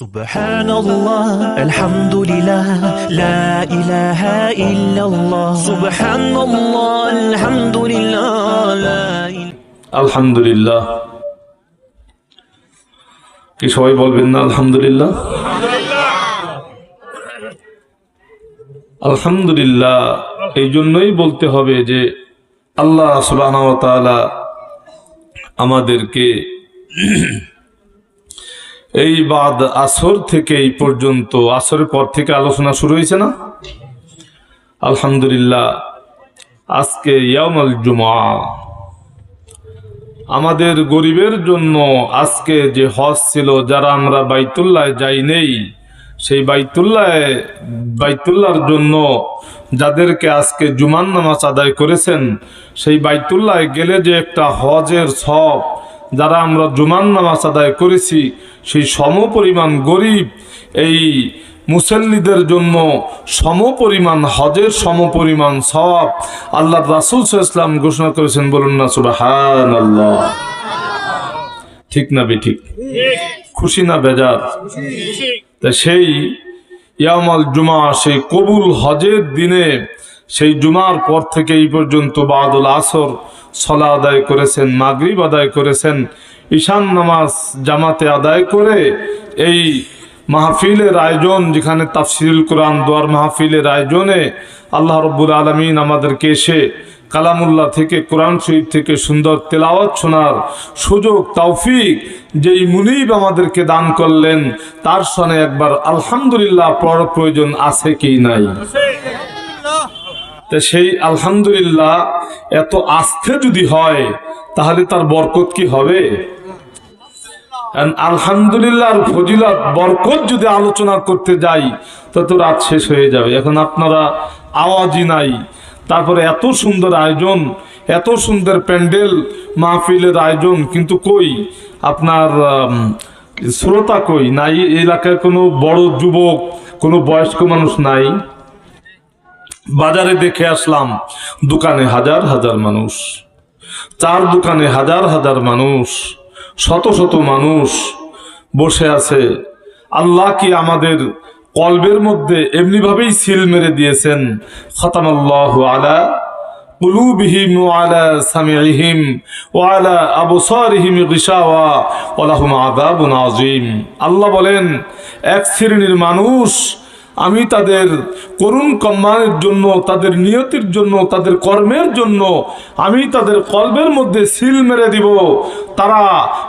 سبحان الله الحمد لله لا إله إلا الله سبحان الله الحمد لله لا إله আলহামদুলিল্লাহ কি সবাই বলবেন না আলহামদুলিল্লাহ আলহামদুলিল্লাহ এই জন্যই বলতে হবে যে আল্লাহ সুবাহ আমাদেরকে এই বাদ আসর থেকে এই পর্যন্ত, আসরের পর থেকে আলোচনা শুরু হয়েছে না? আলহামদুলিল্লাহ, আজকে ইয়ামাল জুমা আমাদের গরিবের জন্য আজকে যে হজ ছিল, যারা আমরা বাইতুল্লায় যাই নেই, সেই বাইতুল্লায়, বাইতুল্লার জন্য যাদেরকে আজকে জুমান নামাজ আদায় করেছেন, সেই বাইতুল্লায় গেলে যে একটা হজের সব, যারা আমরা জুমান নামাজ আদায় করেছি সেই সম পরিমাণ গরিব, এই মুসল্লিদের জন্য সম পরিমাণ হজের সম পরিমাণ সব আল্লাহ রাসুল ইসলাম ঘোষণা করেছেন, বলুন না সুবাহান ঠিক না বে ঠিক? খুশি না বেজার? তা সেই ইয়ামাল জুমা, সেই কবুল হজের দিনে, সেই জুমার পর থেকে এই পর্যন্ত বাদুল আসর সলা আদায় করেছেন, মাগরিব আদায় করেছেন। ঈশান নামাজ জামাতে আদায় করে এই মাহফিলের আয়োজন, যেখানে তাফসিরুল কোরআন দোয়ার মাহফিলের আয়োজনে আল্লাহ রব্বুল আলমিন আমাদেরকে এসে কালামুল্লাহ থেকে, কোরআন শরীফ থেকে সুন্দর তেলাওয়াত শোনার সুযোগ, তৌফিক যেই মুনিব আমাদেরকে দান করলেন, তার সনে একবার আলহামদুলিল্লাহ পড়ার প্রয়োজন আছে কি নাই? তা সেই আলহামদুলিল্লাহ এত আস্থে যদি হয়, তাহলে তার বরকত কি হবে? And আলহামদুলিল্লাহর ফজিলত, বরকত যদি আলোচনা করতে যাই তত রাত শেষ হয়ে যাবে। এখন আপনারা আওয়াজই নাই। তারপরে এত সুন্দর আয়োজন, এত সুন্দর প্যান্ডেল, মাহফিলের আয়োজন, কিন্তু কই? আপনার শ্রোতা কই? নাই এলাকায় কোনো বড় যুবক, কোনো বয়স্ক মানুষ নাই। বাজারে দেখে আসলাম, দোকানে হাজার হাজার মানুষ। চার দোকানে হাজার হাজার মানুষ। শত শত মানুষ বসে আছে আল্লাহ কি আমাদের কলবের মধ্যে এমনিভাবেই সিল মেরে দিয়েছেন খতামাল্লাহ আলা قلوبهم وعلى سمعهم وعلى أبصارهم غشاوة ولهم عذاب عظيم আল্লাহ বলেন এক শ্রেণীর মানুষ আমি তাদের করুণ কম্মানের জন্য, তাদের নিয়তির জন্য, তাদের কর্মের জন্য আমি তাদের কলবের মধ্যে সিল মেরে দিব। তারা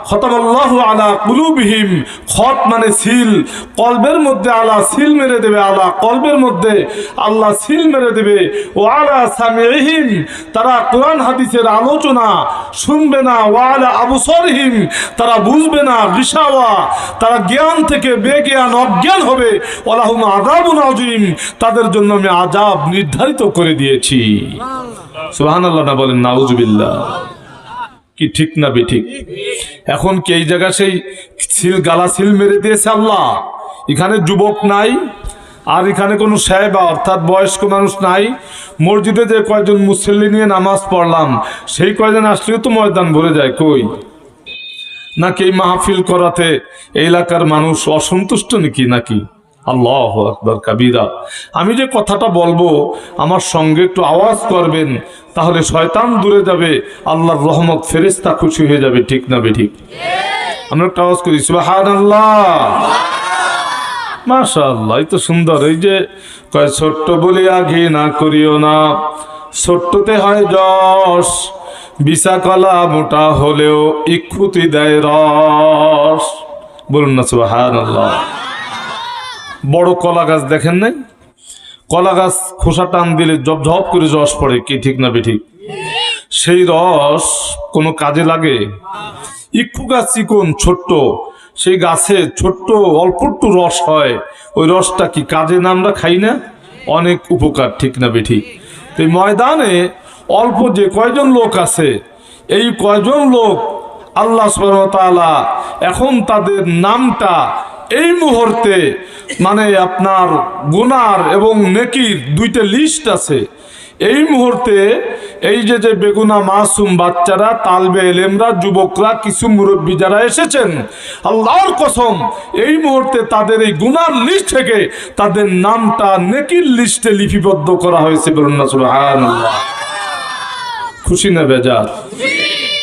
খতামাল্লাহ আলা কুলুবিহিম, খত মানে সিল। কলবের মধ্যে আলা সিল মেরে দেবে আলা কলবের মধ্যে আল্লাহ সিল মেরে দেবে। ও আলা সামিহিম তারা কোরআন হাদিসের আলোচনা শুনবে না। ও আলা আবসরহিম, তারা বুঝবে না রিসাওয়া তারা জ্ঞান থেকে বেজ্ঞান অজ্ঞান হবে। ওলাহুম আজাবুন তাদের জন্য আমি আজাব নির্ধারিত করে দিয়েছি। সুবহানাল্লাহ না বলেন, নাউজুবিল্লাহ। কি ঠিক না বেঠিক? এখন কি এই জায়গা সেই সিল গালা সিল মেরে দিয়েছে আল্লাহ? এখানে যুবক নাই, আর এখানে কোনো সাহেবা, অর্থাৎ বয়স্ক মানুষ নাই। মসজিদে যে কয়জন মুসল্লি নিয়ে নামাজ পড়লাম, সেই কয়জন আসলেও তো ময়দান ভরে যায়, কই? নাকি এই মাহফিল করাতে এলাকার মানুষ অসন্তুষ্ট নাকি নাকি? আল্লাহ আকবর কাবিরা। আমি যে কথাটা বলব, আমার সঙ্গে একটু আওয়াজ করবেন, তাহলে শয়তান দূরে যাবে, আল্লাহর রহমত ফেরেস্তা খুশি হয়ে যাবে, ঠিক না বে ঠিক আমরা একটা আওয়াজ করি সুবাহান আল্লাহ মাশা আল্লাহ এই তো সুন্দর, এই যে কয়, ছোট্ট বলে আগে না করিও না, ছোট্টতে হয় যশ বিশা কলা মোটা হলেও ইক্ষুতি দেয় রস। বলুন না সুবাহান আল্লাহ বড় কলা গাছ দেখেন নাই? কলা গাছ খোসা টান দিলে জব ঝপ করে রস পড়ে, কি ঠিক না বেঠিক? সেই রস কোনো কাজে লাগে? ইক্ষু গাছ চিকন, ছোট্ট। সেই গাছে ছোট্ট, অল্প একটু রস হয়। ওই রসটা কি কাজে না আমরা খাই না? অনেক উপকার, ঠিক না বেঠি তো ময়দানে অল্প যে কয়জন লোক আছে, এই কয়জন লোক আল্লাহ ওয়া এখন তাদের নামটা এই মুহূর্তে মানে আপনার গুনার এবং নেকির দুইটা লিস্ট আছে। এই মুহূর্তে এই যে যে বেগুনা মাসুম বাচ্চারা, তালবে এলেমরা, যুবকরা, কিছু মুরব্বী যারা এসেছেন, আল্লাহর কসম, এই মুহূর্তে তাদের এই গুনার লিস্ট থেকে তাদের নামটা নেকির লিস্টে লিপিবদ্ধ করা হয়েছে সুবহানাল্লাহ। খুশি না বেজার?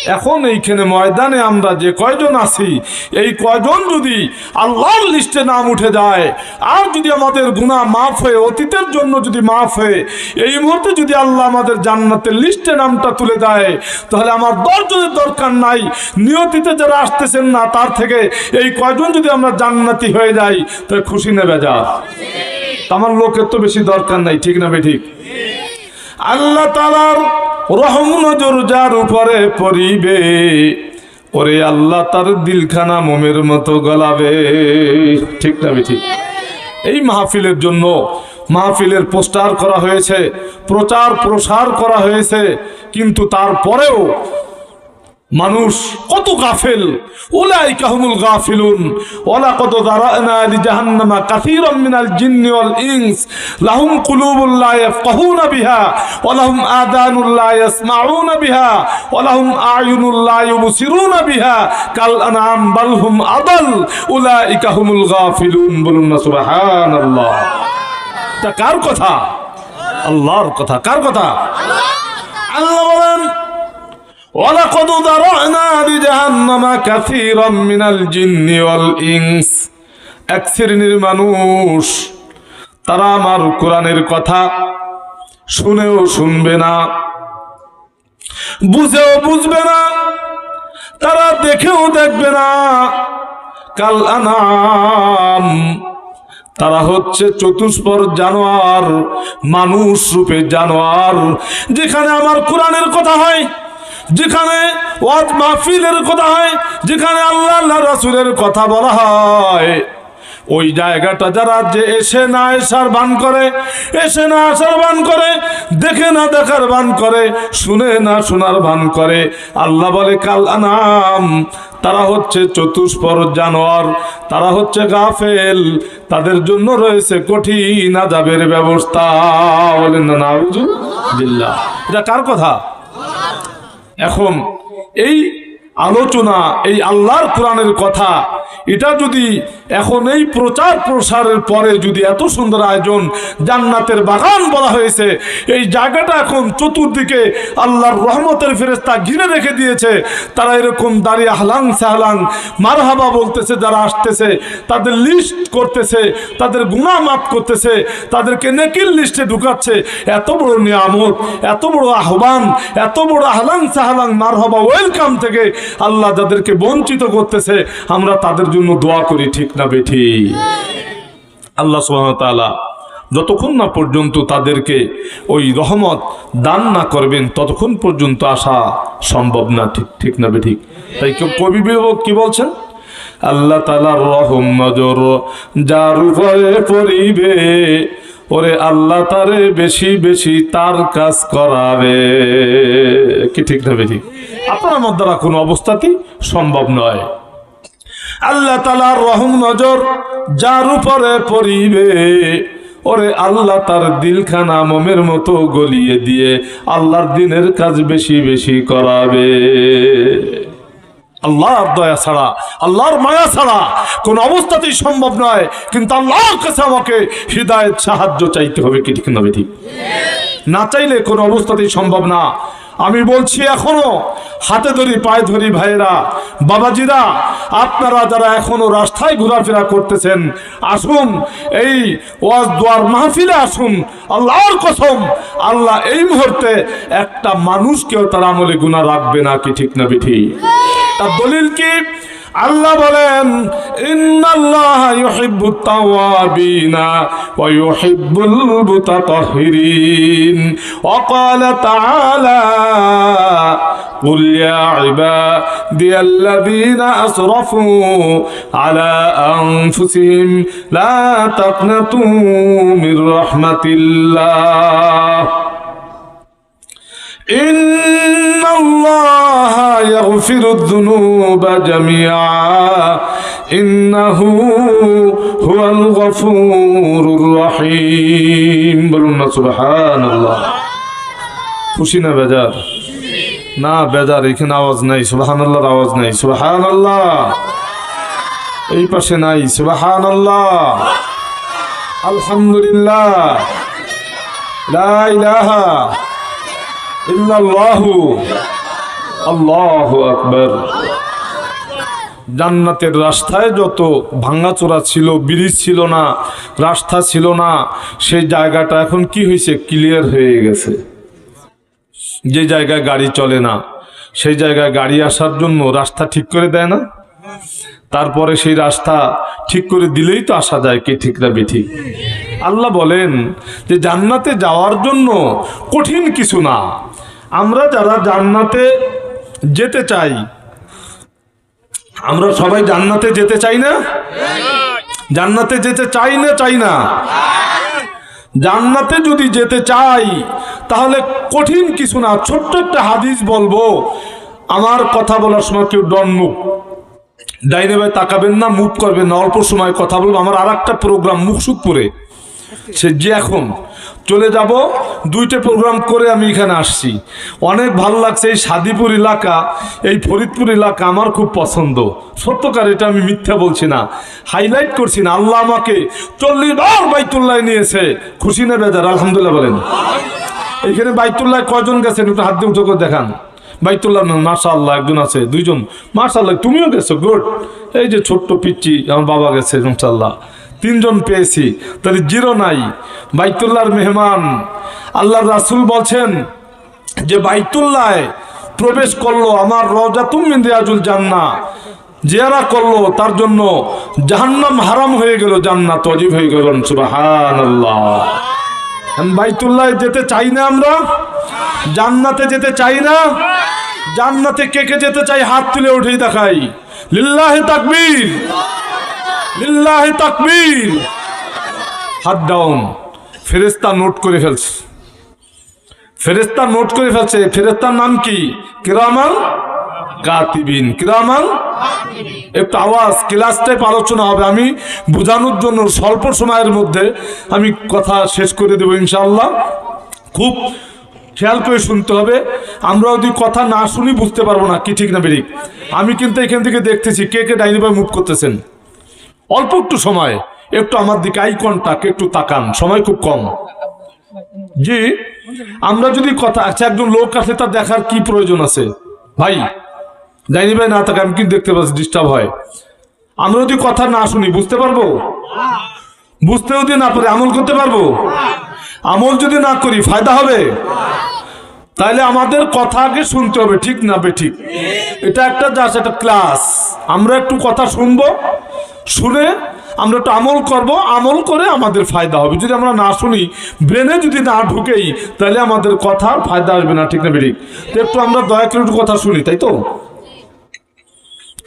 এখন এইখানে ময়দানে আমরা যে কয়জন আছি এই কয়জন যদি আল্লাহর লিস্টে নাম উঠে যায় আর যদি আমাদের গুণা মাফ হয়ে অতীতের জন্য যদি মাফ হয়ে এই মুহূর্তে যদি আল্লাহ আমাদের জান্নাতের লিস্টে নামটা তুলে দেয় তাহলে আমার দশজনের দরকার নাই। নিয়তিতে যারা আসতেছেন না তার থেকে এই কয়জন যদি আমরা জান্নাতি হয়ে যাই তাহলে খুশি নেবে যা আমার লোকের তো বেশি দরকার নাই ঠিক না বে ঠিক? আল্লাহ তালার রহম নজর যার উপরে পরিবে ওরে আল্লাহ তার দিলখানা মোমের মতো গলাবে। ঠিক না ঠিক এই মাহফিলের জন্য মাহফিলের পোস্টার করা হয়েছে প্রচার প্রসার করা হয়েছে, কিন্তু তারপরেও মানুষ কত গাফেল। ওলাই কাহমুল গাফিলুন। ওলা কত দারানা লি জাহান্নামা কাসীরাম মিনাল জিন্নি ওয়াল ইনস। লাহুম কুলুবুল লা ইয়াফকাহুনা বিহা ওয়া লাহুম আযানুল লা ইয়াসমাউনা বিহা ওয়া লাহুম আয়ুনুল লা ইউবসিরুনা বিহা। কাল আনআম বাল হুম আদাল। উলাইকা হুমুল গাফিলুন। বলুন না সুবহানাল্লাহ। এটা কার কথা? আল্লাহর কথা। কার কথা। আল্লাহ বলেন। ولقد ذرأنا لجهنم كثيرا من الجن والإنس এক শ্রেণীর মানুষ তারা আমার কোরআনের কথা শুনেও শুনবে না বুঝেও বুঝবে না তারা দেখেও দেখবে না কাল আনাম তারা হচ্ছে চতুষ্পর জানোয়ার মানুষ রূপে জানোয়ার যেখানে আমার কোরআনের কথা হয় যেখানে ওয়াজ মাহফিলের কথা হয়, যেখানে আল্লাহ আল্লাহ রাসূলের কথা বলা হয়। ওই জায়গাটা যারা যে এসে না এসার বান করে, এসে না আসার বান করে, দেখে না দেখার বান করে, শুনে না শোনার ভান করে, আল্লাহ বলে, কাল আনাম। তারা হচ্ছে চতুষ্পর জানোয়ার, তারা হচ্ছে গাফেল, তাদের জন্য রয়েছে কঠিন আজাবের ব্যবস্থা। বলেন না এটা কার কথা? এখন এই আলোচনা এই আল্লাহর কোরআনের কথা এটা যদি এখন এই প্রচার প্রসারের পরে যদি এত সুন্দর আয়োজন জান্নাতের বাগান বলা হয়েছে, এই জায়গাটা এখন চতুর্দিকে আল্লাহর রহমতের ফেরেস্তা ঘিরে রেখে দিয়েছে। তারা এরকম দাঁড়িয়ে আহলাং সাহলাং, মারহাবা বলতেছে, যারা আসতেছে, তাদের লিস্ট করতেছে, তাদের গুণা মাফ করতেছে, তাদেরকে নেকির লিস্টে ঢুকাচ্ছে। এত বড় নিয়ামত, এত বড় আহ্বান, এত বড় আহলাং সাহলাং, মারহাবা ওয়েলকাম থেকে আল্লাহ যাদেরকে বঞ্চিত করতেছে, আমরা তাদের জন্য দোয়া করি, ঠিক না বেঠি? আল্লাহ সুবহানাহু যতক্ষণ না পর্যন্ত তাদেরকে ওই রহমত দান না করবেন, ততক্ষণ পর্যন্ত আসা সম্ভব না, ঠিক ঠিক না বেঠিক তাই কবি কি বলছেন? আল্লাহ তালার রহম নজর যার উপরে পড়িবে, ওরে আল্লাহ তারে বেশি বেশি তার কাজ করাবে। কি ঠিক না বেঠিক আপনার দ্বারা কোনো অবস্থাতেই সম্ভব নয়। আল্লাহ তালার রহম নজর যার উপরে পড়িবে। ওরে আল্লাহ তার দিলখানা মোমের মতো গলিয়ে দিয়ে আল্লাহর দিনের কাজ বেশি বেশি করাবে। আল্লাহর দয়া ছাড়া, আল্লাহর মায়া ছাড়া কোন অবস্থাতেই সম্ভব নয়। কিন্তু আল্লাহর কাছে আমাকে হৃদায়ত, সাহায্য চাইতে হবে কি ঠিক না ঠিক না চাইলে কোনো অবস্থাতেই সম্ভব না। আমি বলছি এখনও হাতে ধরি, পায়ে ধরি ভাইয়েরা। বাবাজিরা, আপনারা যারা এখনও রাস্তায় ঘোরাফেরা করতেছেন, আসুন, এই ওয়াজ দোয়ার মাহফিলে আসুন। আল্লাহর কসম, আল্লাহ এই মুহূর্তে একটা মানুষকেও তার আমলে গুণা রাখবে না কি ঠিক না বিঠি। তার দলিল কি? আল্লাহ বলেন ইন্নাল্লাহ ইউহিব্বুত তাওয়াবিনা ওয়া ইউহিব্বুল মুতাতাহহিরিন ওয়া ক্বালা তাআলা قل يا عبادي الذين أسرفوا على أنفسهم لا تقنطوا من رحمة الله إن الله يغفر الذنوب جميعا إنه هو الغفور الرحيم بلنا سبحان الله খুশি না বেজার না বেজার এখানে আওয়াজ নাই সুবাহান আল্লাহর আওয়াজ নাই সুবাহান আল্লাহ এই পাশে নাই সুবাহান আল্লাহ আলহামদুলিল্লাহ লা ইলাহা ইল্লাল্লাহু আল্লাহু আকবার। জান্নাতের রাস্তায় যত ভাঙাচোরা ছিল, ব্রিজ ছিল না, রাস্তা ছিল না, সেই জায়গাটা এখন কি হয়েছে? ক্লিয়ার হয়ে গেছে। যে জায়গায় গাড়ি চলে না, সেই জায়গায় গাড়ি আসার জন্য রাস্তা ঠিক করে দেয় না। তারপরে সেই রাস্তা ঠিক করে দিলেই তো আসা যায় কে ঠিক না বেঠিক আল্লাহ বলেন যে জান্নাতে যাওয়ার জন্য কঠিন কিছু না। আমরা যারা জান্নাতে যেতে চাই। আমরা সবাই জান্নাতে যেতে চাই না? জান্নাতে যেতে চাই না চাই না। জান্নাতে যদি যেতে চাই, তাহলে কঠিন কিছু না, ছোট্ট একটা হাদিস বলব। আমার কথা বলার সময় কেউ ডনমুখ ডাইনে ভাই তাকাবেন না মুভ করবেন না, অল্প সময় কথা বলব। আমার আর একটা প্রোগ্রাম মুখসুদপুরে। সে যে এখন চলে যাব। দুইটা প্রোগ্রাম করে আমি এখানে আসছি। অনেক ভালো লাগছে এই সাদিপুর এলাকা, এই ফরিদপুর এলাকা আমার খুব পছন্দ। সত্যকার এটা আমি মিথ্যা বলছি না। হাইলাইট করছি না, আল্লাহ আমাকে চল্লিশ বার বাইতুল্লাহ নিয়েছে। খুশি না বেদার আলহামদুলিল্লাহ বলেন। এখানে বাইতুল্লাহ কয়জন গেছেন? একটু হাত দিয়ে উঠে করে দেখান। বাইতুল্লাহ মাসা আল্লাহ একজন আছে, দুইজন। মাসা আল্লাহ তুমিও গেছো, গুড। এই যে ছোট্ট পিচ্ছি আমার বাবা গেছে মাসাল্লাহ তিনজন পেয়েছি, তাহলে জিরো নাই। বাইতুল্লাহর মেহমান আল্লাহ রাসুল বলছেন যে বাইতুল্লায় প্রবেশ করল আমার রজাতুম মিন্দিয়াজুল জান্না জিয়ারা করল, তার জন্য জাহান্নাম হারাম হয়ে গেল, জান্নাত অজীব হয়ে গেল বাইতুল্লাহ যেতে চাই না আমরা? জান্নাতে যেতে চাই না? জান্নাতে কে কে যেতে চাই? হাত তুলে উঠেই দেখাই। লিল্লাহে তাকবীর। লিল্লাহে তাকবীর। হাত ডাউন ফেরেস্তা নোট করে ফেলছে। ফেরেস্তা নোট করে ফেলছে। ফেরেস্তার নাম কি? কিরামান কাতিবিন কিরামান একটু আওয়াজ ক্লাস টাইপ আলোচনা হবে। আমি বোঝানোর জন্য স্বল্প সময়ের মধ্যে আমি কথা শেষ করে দেবো ইনশাল্লাহ খুব খেয়াল করে শুনতে হবে। আমরা যদি কথা না শুনি বুঝতে পারব না, কি ঠিক না বেরিক। আমি কিন্তু এখান থেকে দেখতেছি কে কে ডাইনি ভাই মুভ করতেছেন। অল্প একটু সময়, একটু আমার দিকে আই কন্টাক্ট একটু তাকান, সময় খুব কম। জি, আমরা যদি কথা আচ্ছা একজন লোক আছে তা দেখার কি প্রয়োজন আছে? ভাই ডাইনি ভাই না থাকে আমি কিন্তু দেখতে পাচ্ছি ডিস্টার্ব হয়। আমরা যদি কথা না শুনি, বুঝতে পারব? বুঝতে যদি না পারি, আমল করতে পারব? আমল যদি না করি, ফায়দা হবে? তাহলে আমাদের কথা আগে শুনতে হবে, ঠিক না বে ঠিক? এটা একটা জাস্ট একটা ক্লাস। আমরা একটু কথা শুনব, শুনে আমরা একটু আমল করব, আমল করে আমাদের ফায়দা হবে। যদি আমরা না শুনি, ব্রেনে যদি না ঢুকেই তাহলে আমাদের কথার ফায়দা আসবে না, ঠিক না বেরিক তো একটু আমরা দয়া করে একটু কথা শুনি, তাই তো?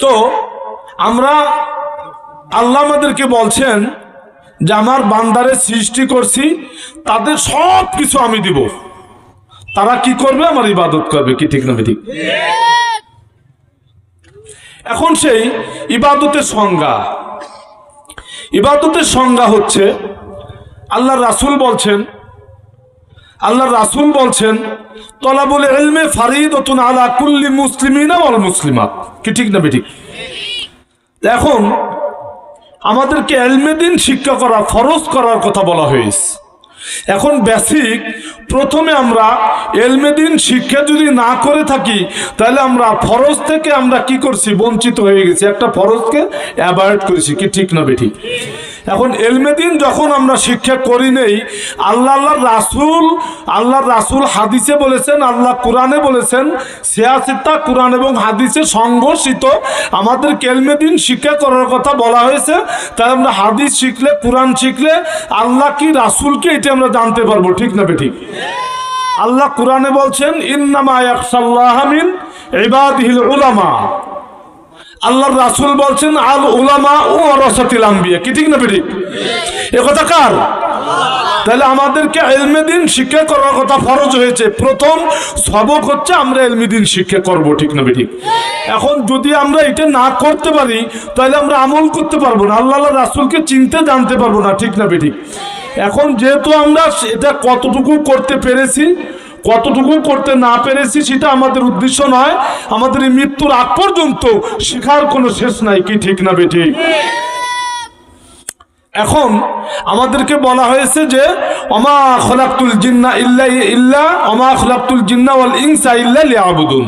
তো আমরা আল্লাহ আমাদেরকে বলছেন যে, আমার বান্দারে সৃষ্টি করছি, তাদের সব কিছু আমি দিব। তারা কি করবে? আমার ইবাদত করবে। কি ঠিক না ঠিক এখন সেই ইবাদতের সংজ্ঞা। ইবাদতের সংজ্ঞা হচ্ছে আল্লাহ রাসুল বলছেন আল্লাহ রাসুল বলছেন, তলাবুল এলমে ফারিদ অতুন আলা কুল্লি মুসলিমিনা অল মুসলিমাত। কি ঠিক না বেঠিক? এখন আমাদেরকে এলমেদিন শিক্ষা করা, ফরজ করার কথা বলা হয়েছে। এখন বেসিক প্রথমে আমরা এলমেদিন শিক্ষা যদি না করে থাকি, তাহলে আমরা ফরজ থেকে আমরা কি করছি? বঞ্চিত হয়ে গেছি। একটা ফরজকে অ্যাভয়েড করেছি। কি ঠিক না বেঠিক? এখন এলমেদিন যখন আমরা শিক্ষা করি নেই, আল্লাহ আল্লাহ রাসুল আল্লাহ রাসুল হাদিসে বলেছেন, আল্লাহ কোরআনে বলেছেন সিয়াসিতা কোরআন এবং হাদিসে সংঘর্ষিত। আমাদের কেলমেদিন শিক্ষা করার কথা বলা হয়েছে, তাই আমরা হাদিস শিখলে, কোরআন শিখলে আল্লাহ কি রাসুলকে এটা আমরা জানতে পারব, ঠিক না বেঠিক? আল্লাহ কোরআনে বলছেন, ইন্নামা ইয়াকশাল্লাহ মিন ইবাদিহিল উলামা। আল্লাহর রাসুল বলছেন, আল উলামা ও রসাতিল আম্বিয়া। কি ঠিক না বেঠিক? এ কথা কার? তাহলে আমাদেরকে এলমে দিন শিক্ষা করার কথা ফরজ হয়েছে। প্রথম সবক হচ্ছে আমরা এলমেদিন শিক্ষা করব, ঠিক না বেঠিক? এখন যদি আমরা এটা না করতে পারি, তাহলে আমরা আমল করতে পারব না। আল্লাহ রাসুলকে চিনতে জানতে পারব না, ঠিক না বেঠিক? এখন যেহেতু আমরা এটা কতটুকু করতে পেরেছি কতটুকু করতে না পেরেছি সেটা আমাদের উদ্দেশ্য নয়। আমাদের এই মৃত্যুর আগ পর্যন্ত শেখার কোনো শেষ নাই, কি ঠিক না বেঠিক? এখন আমাদেরকে বলা হয়েছে যে, অমা খলাকুল জিন্না ইল্লা ইল্লা, অমা খলাকুল জিন্না ওয়াল ইনসা ইল্লা লিয়াবুদুন।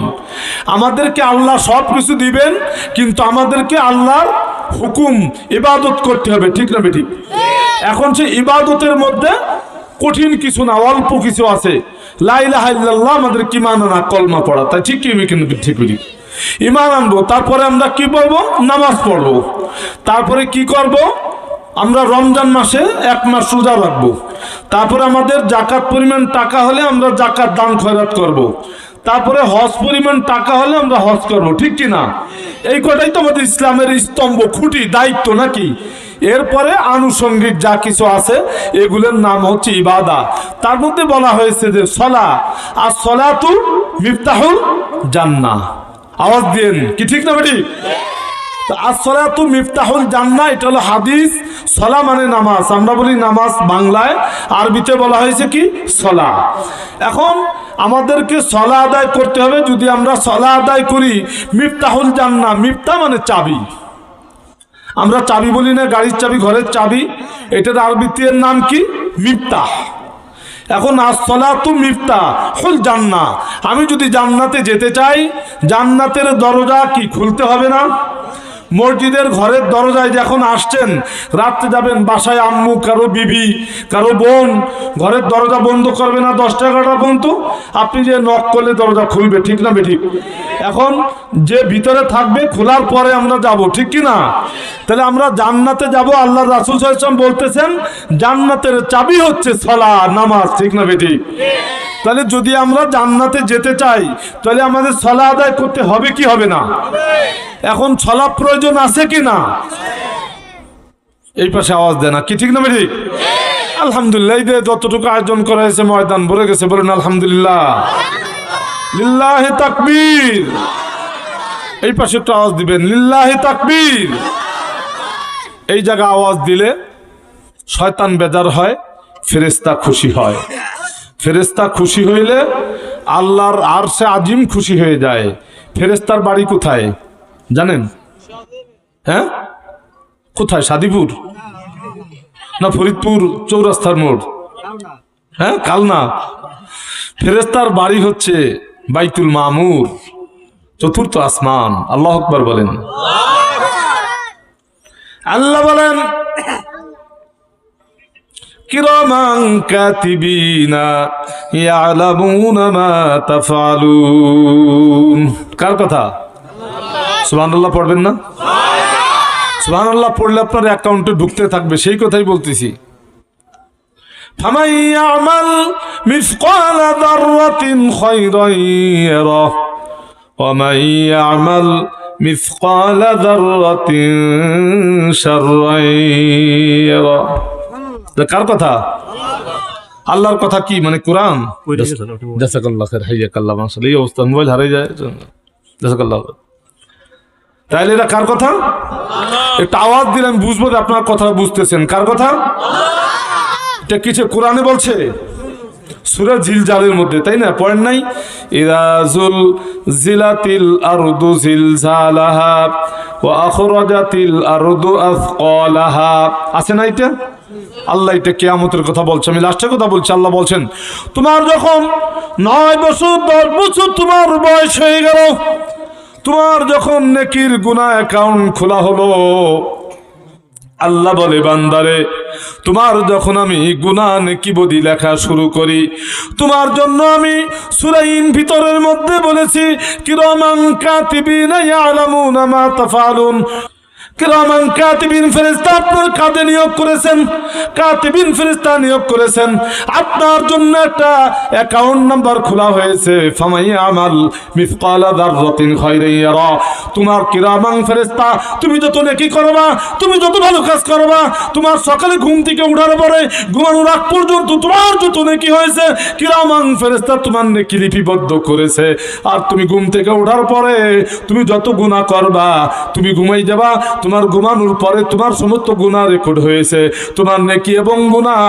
আমাদেরকে আল্লাহ সব কিছু দিবেন, কিন্তু আমাদেরকে আল্লাহর হুকুম, ইবাদত করতে হবে। ঠিক না ঠিক এখন সেই ইবাদতের মধ্যে কঠিন কিছু না, অল্প কিছু আছে। আমাদের কি না, কলমা পড়া। তাই ঠিক কি কিন্তু ঠিক ঠিক ইমান আনব, তারপরে আমরা কি পড়ব? নামাজ পড়ব। তারপরে কি করব? আমরা রমজান মাসে এক মাস রোজা রাখব। তারপরে আমাদের জাকাত পরিমাণ টাকা হলে আমরা জাকাত দান খয়রাত করব। তারপরে হজ পরিমাণ টাকা হলে আমরা হজ করব। ঠিক কি না? এই কটাই তো আমাদের ইসলামের স্তম্ভ, খুঁটি, দায়িত্ব নাকি? এরপরে আনুষঙ্গিক যা কিছু আছে, এগুলোর নাম হচ্ছে ইবাদা। তার মধ্যে বলা হয়েছে যে সলা, আর সলাতু মিফতাহুল জান্না। আওয়াজ দিন কি ঠিক না বেটি? আসলাতু মিফতাহুল জান্না, এটা হলো হাদিস। সলা মানে নামাজ। আমরা বলি নামাজ বাংলায়, আরবিতে বলা হয়েছে কি? সলা। এখন আমাদেরকে সলা আদায় করতে হবে, যদি আমরা সলা আদায় করি, মিফতাহুল জান্না, মিফতা মানে চাবি। আমরা চাবি বলি না, গাড়ির চাবি, ঘরের চাবি। এটার আরবিতের নাম কি? মিফতাহ। এখন আসলা তু মিফতা হল জান্না আমি যদি জান্নাতে যেতে চাই, জান্নাতের দরজা কি খুলতে হবে না? মসজিদের ঘরের দরজায় যখন আসছেন, রাত্রে যাবেন, বাসায় আম্মু, কারও বিবি, কারও বোন, ঘরের দরজা বন্ধ করবে না দশটা এগারোটা পর্যন্ত? আপনি যে নক করলে দরজা খুলবে, ঠিক না বেঠিক? এখন যে ভিতরে থাকবে, খোলার পরে আমরা যাব, ঠিক কি না? তাহলে আমরা জান্নাতে যাব, আল্লাহ রাসুল সাল্লাম বলতেছেন, জান্নাতের চাবি হচ্ছে সলা নামাজ, ঠিক না বেঠিক? তাহলে যদি আমরা জান্নাতে যেতে চাই, তাহলে আমাদের সলা আদায় করতে হবে কি হবে না? এখন ছলা প্রয়োজন আছে কি না? এই পাশে আওয়াজ দেয় না। কি ঠিক না ঠিক আলহামদুলিল্লাহ, এই যতটুকু আয়োজন করা হয়েছে ময়দান ভরে গেছে, বলেন আলহামদুলিল্লাহ। লিল্লাহে তাকবীর। এই পাশে একটু আওয়াজ দিবেন। লিল্লাহে তাকবীর। এই জায়গা আওয়াজ দিলে শয়তান বেজার হয় ফেরেস্তা খুশি হয়। ফেরেস্তা খুশি হইলে আল্লাহর আর সে আজিম খুশি হয়ে যায়। ফেরেস্তার বাড়ি কোথায়? জানেন? হ্যাঁ? কোথায়? সাদিপুর? না ফরিদপুর চৌরাস্তার মোড়? হ্যাঁ? কালনা? ফেরেস্তার বাড়ি হচ্ছে বাইতুল মামুর, চতুর্থ আসমান। আল্লাহ আকবর বলেন। আল্লাহ বলেন কার কথা? সুবহানাল্লাহ পড়বেন না সুবহানাল্লাহ পড়লে আপনার অ্যাকাউন্টে ঢুকতে থাকবে সেই কথাই বলতেছি فمن يعمل مثقال ذرة خيرا يره ومن يعمل مثقال ذرة شرا يره এটা কার কথা আল্লাহর কথা কি মানে কোরআন জাসাকাল্লাহ খের হাইয়াকাল্লাহ মাশাআল্লাহ এই অবস্থা মোবাইল হারিয়ে যায় জাসাকাল্লাহ তাহলে এটা কার কথা? একটা আওয়াজ দিলেন বুঝব যে আপনার কথা বুঝতেছেন। কার কথা? এটা কিছু কোরআনে বলছে? সুরা জিলজালের মধ্যে, তাই না? পড়েন নাই? ইরাজুল জিলাতিল আরদু জিলজালাহা ওয়া আখরাজাতিল আরদু আথকালাহা আছে না এটা? আল্লাহ এটা কেয়ামতের কথা বলছে। আমি লাস্টের কথা বলছি। আল্লাহ বলছেন, তোমার যখন নয় বছর, দশ বছর তোমার বয়স হয়ে গেল তোমার যখন নেকির গুনা অ্যাকাউন্ট খোলা হলো, আল্লাহ বলে, বান্দারে, তোমার যখন আমি গুনাহ নেকি বদি লেখা শুরু করি, তোমার জন্য আমি সুরাইন ভিতরের মধ্যে বলেছি কিরমান কাতিবিনা ইয়ালামুনা মা তাফালুন। আপনার নিয়োগ করেছেন নিয়োগ করেছেন। আপনার জন্য একটা অ্যাকাউন্ট খোলা হয়েছে। তোমার তুমি যত নেকি করবা, তুমি যত ভালো কাজ করবা, তোমার সকালে ঘুম থেকে উঠার পরে, ঘুমানোর আগ পর্যন্ত তোমার যত নেকি হয়েছে, কিরামান ফেরেশতা তোমার নেকি লিপিবদ্ধ করেছে। আর তুমি ঘুম থেকে ওঠার পরে, তুমি যত গুনাহ করবা, তুমি ঘুমাই যাবা তোমার ঘুমানোর পরে তোমার সমস্ত গুনাহ রেকর্ড হয়েছে। তোমার নেকি এবং গুনাহ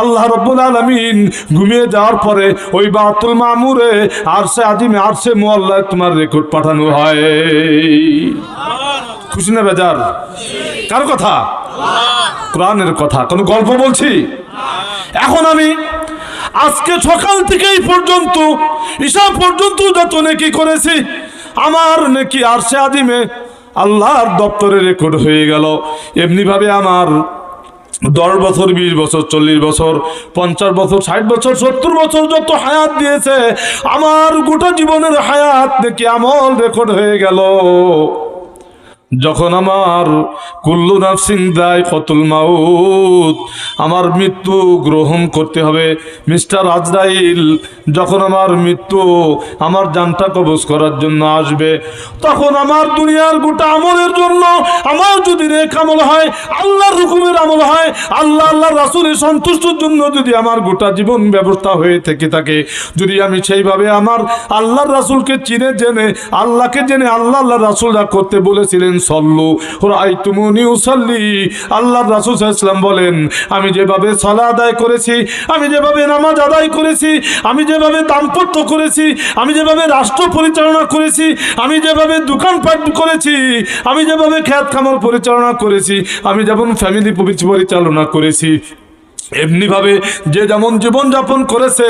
আল্লাহ রব্বুল আলামিন ঘুমিয়ে যাওয়ার পরে ওই বাতুল মামুরে আর সে আজিমে আর সে মোয়াল্লায় তোমার রেকর্ড পাঠানো হয়। খুশি না বেজার? কার কথা? কোরআনের কথা। কোনো গল্প বলছি? এখন আমি আজকে সকাল থেকে এই পর্যন্ত, ঈশা পর্যন্ত যত নেকি করেছি, আমার নেকি আর সে আদিমে আল্লাহর দপ্তরে রেকর্ড হয়ে গেল। এমনিভাবে আমার দশ বছর, বিশ বছর, চল্লিশ বছর, পঞ্চাশ বছর, ষাট বছর, সত্তর বছর যত হায়াত দিয়েছে, আমার গোটা জীবনের হায়াত দেখি আমল রেকর্ড হয়ে গেল। যখন আমার কুল্লু নাফসিং দায় কতুল মাউত, আমার মৃত্যু গ্রহণ করতে হবে। মিস্টার আজরাইল যখন আমার মৃত্যু আমার জানটা কবজ করার জন্য আসবে, তখন আমার দুনিয়ার গোটা আমলের জন্য আমার যদি নেক আমল হয়, আল্লাহর হুকুমের আমল হয়, আল্লাহ আল্লাহ রাসুলের সন্তুষ্টর জন্য যদি আমার গোটা জীবন ব্যবস্থা হয়ে থেকে থাকে, যদি আমি সেইভাবে আমার আল্লাহর রাসুলকে চিনে, জেনে, আল্লাহকে জেনে আল্লাহ আল্লাহ রাসুলরা করতে বলেছিলেন উসল্লি। আল্লাহ রাসুল ইসলাম বলেন, আমি যেভাবে সলা আদায় করেছি, আমি যেভাবে নামাজ আদায় করেছি, আমি যেভাবে দাম্পত্য করেছি, আমি যেভাবে রাষ্ট্র পরিচালনা করেছি, আমি যেভাবে দোকানপাট করেছি, আমি যেভাবে খ্যাত খামার পরিচালনা করেছি, আমি যেমন ফ্যামিলি পরিচালনা করেছি। এমনিভাবে যে যেমন জীবনযাপন করেছে,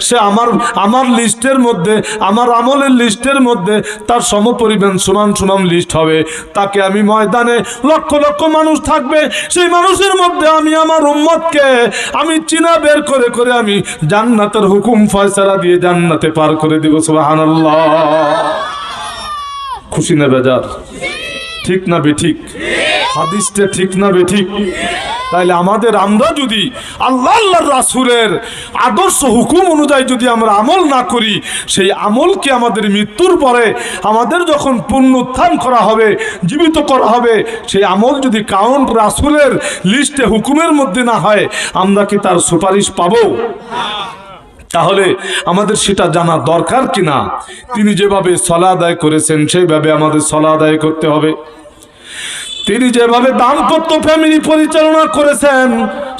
সে আমার আমার লিস্টের মধ্যে, আমার আমলের লিস্টের মধ্যে তার সমপরিমাণ সমান সমান লিস্ট হবে। তাকে আমি ময়দানে লক্ষ লক্ষ মানুষ থাকবে, সেই মানুষের মধ্যে আমি আমার উম্মতকে আমি চিনা বের করে করে আমি জান্নাতের হুকুম ফয়সালা দিয়ে জান্নাতে পার করে দিব, সুবহানাল্লাহ। খুশি না বেজার? ঠিক না বেঠিক? হাদিসটা ঠিক না বেঠিক? তাইলে আমাদের আমরা যদি আল্লাহ আল্লাহর রাসুলের আদর্শ হুকুম অনুযায়ী যদি আমরা আমল না করি, সেই আমলকে আমাদের মৃত্যুর পরে আমাদের যখন পুনরুত্থান করা হবে, জীবিত করা হবে, সেই আমল যদি কাউন্ট রাসুলের লিস্টে হুকুমের মধ্যে না হয়, আমরা কি তার সুপারিশ পাবো? তাহলে আমাদের সেটা জানা দরকার কিনা? তিনি যেভাবে সলা আদায় করেছেন, সেইভাবে আমাদের সলা আদায় করতে হবে। তিনি যেভাবে দাম্পত্য ফ্যামিলি পরিচালনা করেছেন,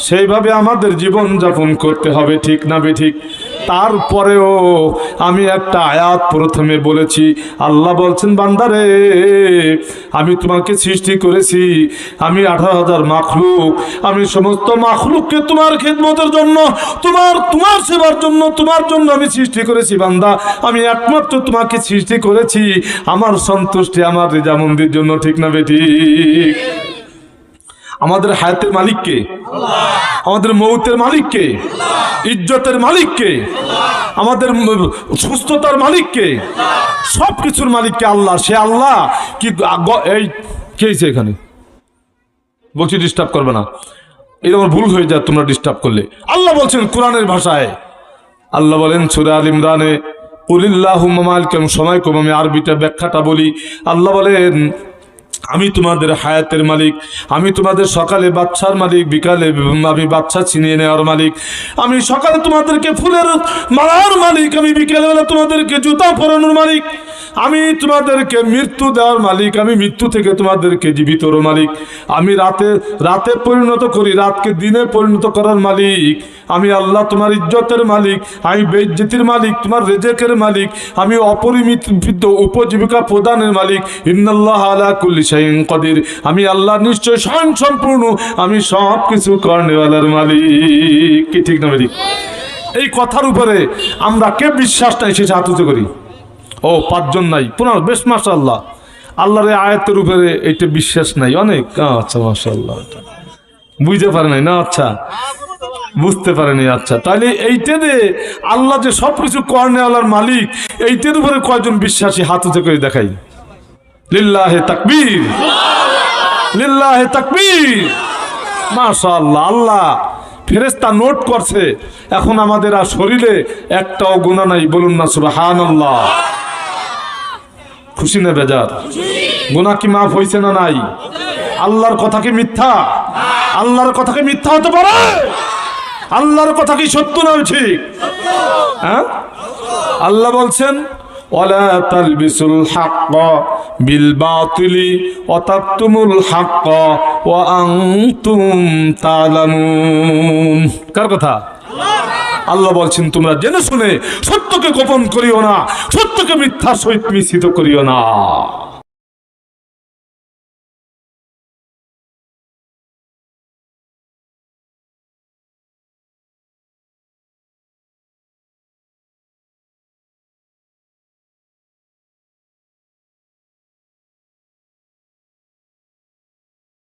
সেইভাবে আমাদের জীবন যাপন করতে হবে, ঠিক না ঠিক তারপরেও আমি একটা আয়াত প্রথমে বলেছি, আল্লাহ বলছেন, বান্দারে, আমি তোমাকে সৃষ্টি করেছি, আমি আঠারো হাজার মাখলুক, আমি সমস্ত মাখলুককে তোমার খেদমতের জন্য, তোমার তোমার সেবার জন্য, তোমার জন্য আমি সৃষ্টি করেছি, বান্দা। আমি একমাত্র তোমাকে সৃষ্টি করেছি, আমার সন্তুষ্টি আমার রেজামন্দির জন্য, ঠিক না বেটি আমাদের হায়াতের মালিককে, আমাদের মৌতের মালিককে, ইজ্জতের মালিককে, আমাদের সুস্থতার মালিককে সব কিছুর মালিককে আল্লাহ। সে আল্লাহ কি এই কে হয়েছে এখানে? বলছি ডিস্টার্ব করবে না। এই আমার ভুল হয়ে যায় তোমরা ডিস্টার্ব করলে। আল্লাহ বলছেন কোরআনের ভাষায়। আল্লাহ বলেন সুরা আল ইমরানে কুলিল্লাহ মামালকে সময় কম, আমি আরবিটা ব্যাখ্যাটা বলি। আল্লাহ বলেন আমি তোমাদের হায়াতের মালিক, আমি তোমাদের সকালে বাচ্চার মালিক, বিকালে আমি বাচ্চা ছিনিয়ে নেওয়ার মালিক। আমি সকালে তোমাদেরকে ফুলের মালার মালিক, আমি বিকেলবেলা তোমাদেরকে জুতা পরানোর মালিক। আমি তোমাদেরকে মৃত্যু দেওয়ার মালিক, আমি মৃত্যু থেকে তোমাদেরকে জীবিতর মালিক। আমি রাতে রাতে পরিণত করি, রাতকে দিনে পরিণত করার মালিক। আমি আল্লাহ তোমার ইজ্জতের মালিক, আমি বেজ্জতির মালিক, তোমার রেজেকের মালিক। আমি অপরিমিত উপজীবিকা প্রদানের মালিক। ইন্নাল্লাহ আলা কুল্লি শাইইন কদির। আমি আল্লাহ নিশ্চয় স্বয়ং সম্পূর্ণ। আমি সব কিছু কর্নেওয়ালার মালিক। কি ঠিক না মালিক এই কথার উপরে আমরা কে বিশ্বাস নাই সে হাত উঁচু করি? ও, পাঁচজন নাই, পুনর, বেশ মাসা আল্লাহ আল্লাহর আয়াতের উপরে এইটা বিশ্বাস নাই, অনেক। আচ্ছা মাসা আল্লাহ বুঝতে পারে নাই না? আচ্ছা। বুঝতে পারেনি আচ্ছা। তাহলে এইটাতে আল্লাহ যে সব কিছু মালিক, এইটার উপরে কয়জন বিশ্বাসী হাত উঁচু করে দেখাই? লিল্লাহে তাকবীর। লিল্লাহে তাকবীর। মাশাআল্লাহ, আল্লাহ ফেরেস্তা নোট করছে, এখন আমাদের আর শরীরে একটাও গুণা নাই, বলুন না সুবহানাল্লাহ। খুশি না বেজার? গুণা কি মাফ হয়েছে না নাই? আল্লাহর কথা কি মিথ্যা? আল্লাহর কথা কি মিথ্যা হতে পারে? আল্লাহর কথা কি সত্য না ঠিক? হ্যাঁ? আল্লাহ বলছেন, ওয়ালা তালবিসুল হাক্ক। বিল অতাত্তুমুল হাক্ক ওয়া আনতুম তা'লামুন। কার কথা? আল্লাহ বলছেন, তোমরা জেনে শুনে সত্যকে গোপন করিও না, সত্যকে মিথ্যার সহিত মিশ্রিত করিও না।